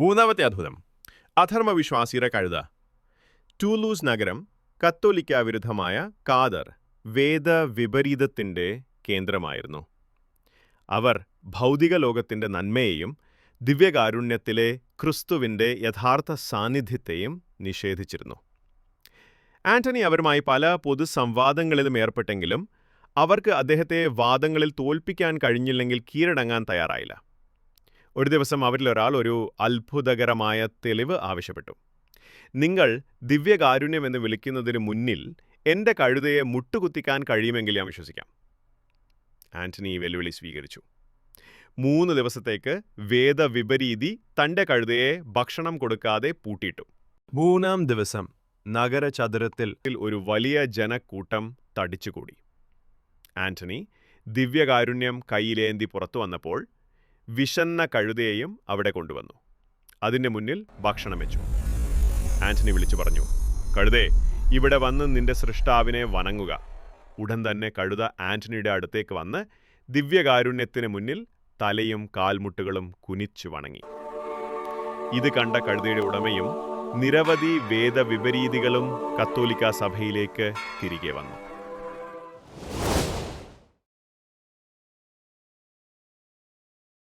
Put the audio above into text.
മൂന്നാമത്തെ അത്ഭുതം. അധർമ്മവിശ്വാസിയുടെ കഴുത. ടൂലൂസ് നഗരം കത്തോലിക്ക വിരുദ്ധമായ കാദർ വേദ വിപരീതത്തിന്റെ കേന്ദ്രമായിരുന്നു. അവർ ഭൗതിക ലോകത്തിന്റെ നന്മയെയും ദിവ്യകാരുണ്യത്തിലെ ക്രിസ്തുവിന്റെ യഥാർത്ഥ സാന്നിധ്യത്തെയും നിഷേധിച്ചിരുന്നു. ആന്റണി അവരുമായി പല പൊതുസംവാദങ്ങളിലും ഏർപ്പെട്ടെങ്കിലും അവർക്ക് അദ്ദേഹത്തെ വാദങ്ങളിൽ തോൽപ്പിക്കാൻ കഴിഞ്ഞില്ലെങ്കിൽ കീഴടങ്ങാൻ തയ്യാറായില്ല. ഒരു ദിവസം അവരിൽ ഒരാൾ ഒരു അത്ഭുതകരമായ തെളിവ് ആവശ്യപ്പെട്ടു. നിങ്ങൾ ദിവ്യകാരുണ്യം എന്ന് വിളിക്കുന്നതിന് മുന്നിൽ എന്റെ കഴുതയെ മുട്ടുകുത്തിക്കാൻ കഴിയുമെങ്കിൽ ഞാൻ വിശ്വസിക്കാം. ആന്റണി ഈ വെല്ലുവിളി സ്വീകരിച്ചു. മൂന്ന് ദിവസത്തേക്ക് വേദവിപരീതി തന്റെ കഴുതയെ ഭക്ഷണം കൊടുക്കാതെ പൂട്ടിയിട്ടു. മൂന്നാം ദിവസം നഗരചതുരത്തിൽ ഒരു വലിയ ജനക്കൂട്ടം തടിച്ചുകൂടി. ആന്റണി ദിവ്യകാരുണ്യം കയ്യിലേന്തി പുറത്തു വന്നപ്പോൾ വിശന്ന കഴുതയെയും അവിടെ കൊണ്ടുവന്നു. അതിന്റെ മുന്നിൽ ഭക്ഷണം വെച്ചു. ആന്റണി വിളിച്ചു പറഞ്ഞു കഴുതേ ഇവിടെ വന്ന് നിന്റെ സൃഷ്ടാവിനെ വണങ്ങുക. ഉടൻ തന്നെ കഴുത ആന്റണിയുടെ അടുത്തേക്ക് വന്ന് ദിവ്യകാരുണ്യത്തിന് മുന്നിൽ തലയും കാൽമുട്ടുകളും കുനിച്ചു വണങ്ങി. ഇത് കണ്ട കഴുതയുടെ ഉടമയും നിരവധി വേദവിപരീതികളും കത്തോലിക്ക സഭയിലേക്ക് തിരികെ വന്നു.